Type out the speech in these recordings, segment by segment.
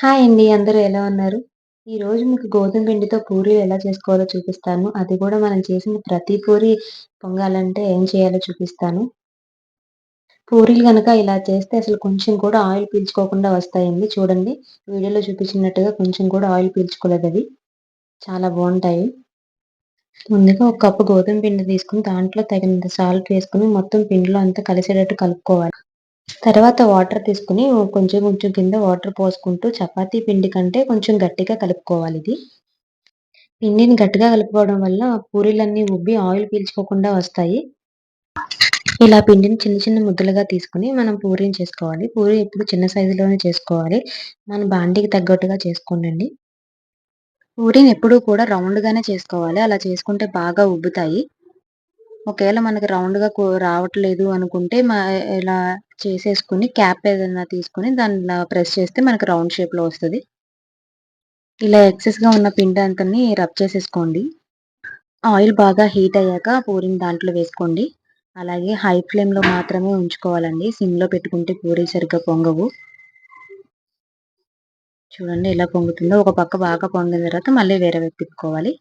Hi అండి. అందరూ ఎలా ఉన్నారు? ఈరోజు మీకు గోధుమ పిండితో పూరీలు ఎలా చేసుకోవాలో చూపిస్తాను. అది కూడా మనం చేసిన ప్రతి పూరి పొంగాలంటే ఏం చేయాలో చూపిస్తాను. పూరీలు కనుక ఇలా చేస్తే అసలు కొంచెం కూడా ఆయిల్ పీల్చుకోకుండా వస్తాయండి. చూడండి వీడియోలో చూపించినట్టుగా కొంచెం కూడా ఆయిల్ పీల్చుకోలేదు అవి చాలా బాగుంటాయి ముందుగా ఒక కప్పు గోధుమ పిండి తీసుకొని దాంట్లో తగినంత సాల్ట్ వేసుకొని మొత్తం పిండిలో అంతా కలిసేటట్టు కలుపుకోవాలి. తర్వాత వాటర్ తీసుకొని కొంచెం కొంచెం కింద వాటర్ పోసుకుంటూ చపాతీ పిండి కంటే కొంచెం గట్టిగా కలుపుకోవాలి ఇది. పిండిని గట్టిగా కలుపుకోవడం వల్ల పూరీలన్నీ ఉబ్బి ఆయిల్ పీల్చుకోకుండా వస్తాయి. ఇలా పిండిని చిన్న చిన్న ముద్దలుగా తీసుకొని మనం పూరీని చేసుకోవాలి. పూరి ఎప్పుడు చిన్న సైజులోనే చేసుకోవాలి. మన బాండీకి తగ్గట్టుగా చేసుకోండి. పూరీని ఎప్పుడూ కూడా రౌండ్‌గానే చేసుకోవాలి. అలా చేసుకుంటే బాగా ఉబ్బుతాయి. ఒకవేళ మనకి రౌండ్‌గా రావట్లేదు అనుకుంటే ఇలా చేసేసుకొని క్యాప్ ఏదైనా తీసుకొని దాన్ని ప్రెస్ చేస్తే మనకు రౌండ్ షేప్‌లో వస్తుంది ఇలా ఎక్సెస్‌గా ఉన్న పిండి అంతని రబ్ చేసేసుకోండి. ఆయిల్ బాగా హీట్ అయ్యాక పూరిని దాంట్లో వేసుకోండి. అలాగే హై ఫ్లేమ్‌లో మాత్రమే ఉంచుకోవాలండి. సిమ్‌లో పెట్టుకుంటే పూరి సరిగ్గా పొంగవు. చూడండి ఎలా పొంగుతుందో. ఒక పక్క బాగా పొంగిన తర్వాత మళ్ళీ వేరే వైపు తిప్పుకోవాలి.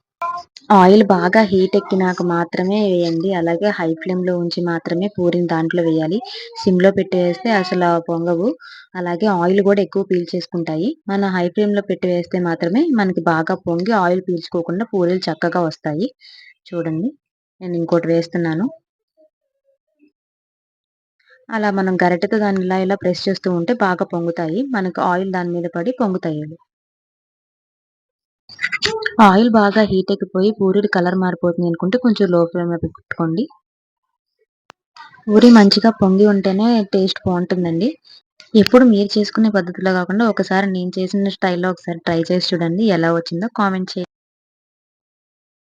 ఆయిల్ బాగా హీట్ ఎక్కినాక మాత్రమే వేయండి. అలాగే హై ఫ్లేమ్‌లో ఉంచి మాత్రమే పూరిని దాంట్లో వేయాలి. సిమ్‌లో పెట్టి వేస్తే అసలు పొంగవు. అలాగే ఆయిల్ కూడా ఎక్కువ పీల్చేసుకుంటాయి. మనం హై ఫ్లేమ్‌లో పెట్టి వేస్తే మాత్రమే మనకి బాగా పొంగి ఆయిల్ పీల్చుకోకుండా పూరీలు చక్కగా వస్తాయి. చూడండి నేను ఇంకోటి వేస్తున్నాను. అలా మనం గరిటెతో దాన్ని ఇలా ఇలా ప్రెస్ చేస్తూ ఉంటే బాగా పొంగుతాయి. మనకు ఆయిల్ దాని మీద పడి పొంగుతాయి ఆయిల్ బాగా హీట్ ఎక్కిపోయి పూరీలు కలర్ మారిపోతుంది అనుకుంటే కొంచెం లో ఫ్లేమ్ పెట్టుకోండి. పూరి మంచిగా పొంగి ఉంటేనే టేస్ట్ బాగుంటుందండి ఎప్పుడు మీరు చేసుకునే పద్ధతిలో కాకుండా ఒకసారి నేను చేసిన స్టైల్‌లో ఒకసారి ట్రై చేసి చూడండి. ఎలా వచ్చిందో కామెంట్ చేయండి.